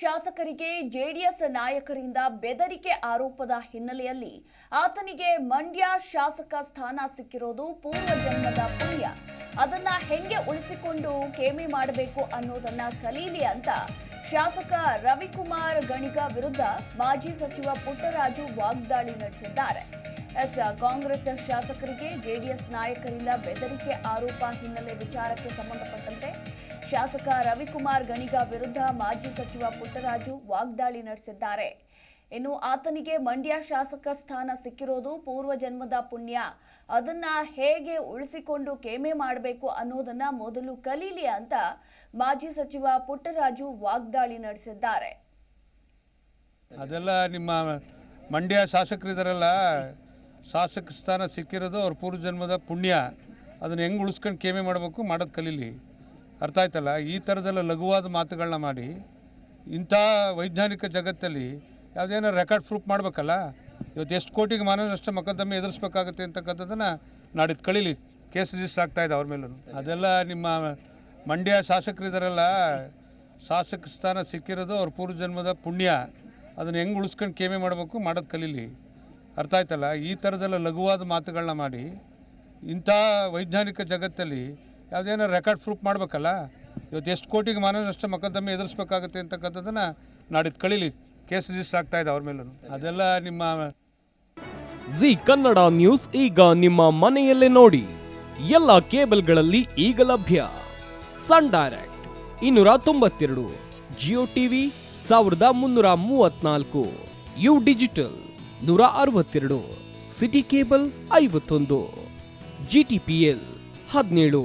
ಶಾಸಕರಿಗೆ ಜೆಡಿಎಸ್ ನಾಯಕರಿಂದ ಬೆದರಿಕೆ ಆರೋಪದ ಹಿನ್ನೆಲೆಯಲ್ಲಿ ಆತನಿಗೆ ಮಂಡ್ಯ ಶಾಸಕ ಸ್ಥಾನ ಸಿಕ್ಕಿರೋದು ಪೂರ್ವ ಜನ್ಮದ ಪುಣ್ಯ ಅದನ್ನ ಹೆಂಗೆ ಉಳಿಸಿಕೊಂಡು ಕೇಮಿ ಮಾಡಬೇಕು ಅನ್ನೋದನ್ನ ಕಲೀಲಿ ಅಂತ ಶಾಸಕ ರವಿಕುಮಾರ್ ಗಣಿಗ ವಿರುದ್ಧ ಮಾಜಿ ಸಚಿವ ಪುಟ್ಟರಾಜು ವಾಗ್ದಾಳಿ ನಡೆಸಿದ್ದಾರೆ. ಎಸ್ ಕಾಂಗ್ರೆಸ್ ಶಾಸಕರಿಗೆ ಜೆಡಿಎಸ್ ನಾಯಕರಿಂದ ಬೆದರಿಕೆ ಆರೋಪ ಹಿನ್ನೆಲೆ ವಿಚಾರಕ್ಕೆ ಸಂಬಂಧಪಟ್ಟಂತೆ ಶಾಸಕ ರವಿಕುಮಾರ್ ಗಣಿಗ ವಿರುದ್ಧ ಮಾಜಿ ಸಚಿವ ಪುಟ್ಟರಾಜು ವಾಗ್ದಾಳಿ ನಡೆಸಿದ್ದಾರೆ. ಇನ್ನು ಆತನಿಗೆ ಮಂಡ್ಯ ಶಾಸಕ ಸ್ಥಾನ ಸಿಕ್ಕಿರೋದು ಪೂರ್ವ ಜನ್ಮದ ಪುಣ್ಯ. ಅದನ್ನ ಹೇಗೆ ಉಳಿಸಿಕೊಂಡು ಕೇಮೆ ಮಾಡಬೇಕು ಅನ್ನೋದನ್ನ ಮೊದಲು ಕಲೀಲಿ ಅಂತ ಮಾಜಿ ಸಚಿವ ಪುಟ್ಟರಾಜು ವಾಗ್ದಾಳಿ ನಡೆಸಿದ್ದಾರೆ. ಅದೆಲ್ಲ ನಿಮ್ಮ ಮಂಡ್ಯ ಶಾಸಕರಿದಾರಲ್ಲ ಶಾಸಕ ಸ್ಥಾನ ಸಿಕ್ಕಿರೋದು ಅವ್ರ ಪೂರ್ವ ಜನ್ಮದ ಪುಣ್ಯ. ಅದನ್ನ ಹೆಂಗೆ ಉಳಿಸ್ಕೊಂಡು ಕೇಮೆ ಮಾಡಬೇಕು ಮಾಡೋದು ಕಲೀಲಿ. ಅರ್ಥ ಆಯ್ತಲ್ಲ? ಈ ಥರದೆಲ್ಲ ಲಘುವಾದ ಮಾತುಗಳನ್ನ ಮಾಡಿ, ಇಂಥ ವೈಜ್ಞಾನಿಕ ಜಗತ್ತಲ್ಲಿ ಯಾವುದೇನೋ ರೆಕಾರ್ಡ್ ಪ್ರೂಫ್ ಮಾಡಬೇಕಲ್ಲ? ಇವತ್ತು ಎಷ್ಟು ಕೋಟಿಗೆ ಮಾನನಷ್ಟ ಮೊಕದ್ದಮೆ ಎದುರಿಸ್ಬೇಕಾಗುತ್ತೆ ಅಂತಕ್ಕಂಥದ್ದನ್ನು ನಾಡಿದ್ದು ಕಳೀಲಿ ಕೇಸ್ ರಿಜಿಸ್ಟರ್ ಆಗ್ತಾ ಇದೆ ಅವ್ರ ಮೇಲೂ ಅದೆಲ್ಲ ನಿಮ್ಮ ಮಂಡ್ಯ ಶಾಸಕರಿದ್ದಾರಲ್ಲ ಶಾಸಕ ಸ್ಥಾನ ಸಿಕ್ಕಿರೋದು ಅವ್ರ ಪೂರ್ವ ಜನ್ಮದ ಪುಣ್ಯ. ಅದನ್ನು ಹೆಂಗೆ ಉಳಿಸ್ಕೊಂಡು ಕೇಮೆ ಮಾಡಬೇಕು ಮಾಡೋದು ಕಲೀಲಿ. ಅರ್ಥ ಆಯ್ತಲ್ಲ? ಈ ಥರದೆಲ್ಲ ಲಘುವಾದ ಮಾತುಗಳನ್ನ ಮಾಡಿ, ಇಂಥ ವೈಜ್ಞಾನಿಕ ಜಗತ್ತಲ್ಲಿ ಯಾವುದೇನೋ ರೆಕಾರ್ಡ್ ಪ್ರೂಫ್ ಮಾಡಬೇಕಲ್ಲ? ಇವತ್ತು ಎಷ್ಟು ಕೋಟಿಗೆ ಮಾನನಷ್ಟ ಮೊಕದ್ದಮೆ ಎದುರಿಸ್ಬೇಕಾಗುತ್ತೆ ಅಂತಕ್ಕಂಥದ್ದನ್ನು ನಾಡಿದ್ದು ಕಳೀಲಿ ಕೇಸ್ ರಿಜಿಸ್ಟರ್ ಆಗ್ತಾ ಇದೆ ಅವ್ರ ಮೇಲೂ ಅದೆಲ್ಲ ನಿಮ್ಮ ಜಿ ಕನ್ನಡ ನ್ಯೂಸ್ ಈಗ ನಿಮ್ಮ ಮನೆಯಲ್ಲೇ ನೋಡಿ. ಎಲ್ಲ ಕೇಬಲ್ಗಳಲ್ಲಿ ಈಗ ಲಭ್ಯ. ಸನ್ ಡೈರೆಕ್ಟ್ ಇನ್ನೂರ ತೊಂಬತ್ತೆರಡು, ಜಿಯೋ ಟಿವಿ ಸಾವಿರದ ಮುನ್ನೂರ ಮೂವತ್ನಾಲ್ಕು, ಯು ಡಿಜಿಟಲ್ ನೂರ ಅರವತ್ತೆರಡು, ಸಿಟಿ ಕೇಬಲ್ ಐವತ್ತೊಂದು, ಜಿ ಟಿ ಪಿ ಎಲ್ ಹದಿನೇಳು.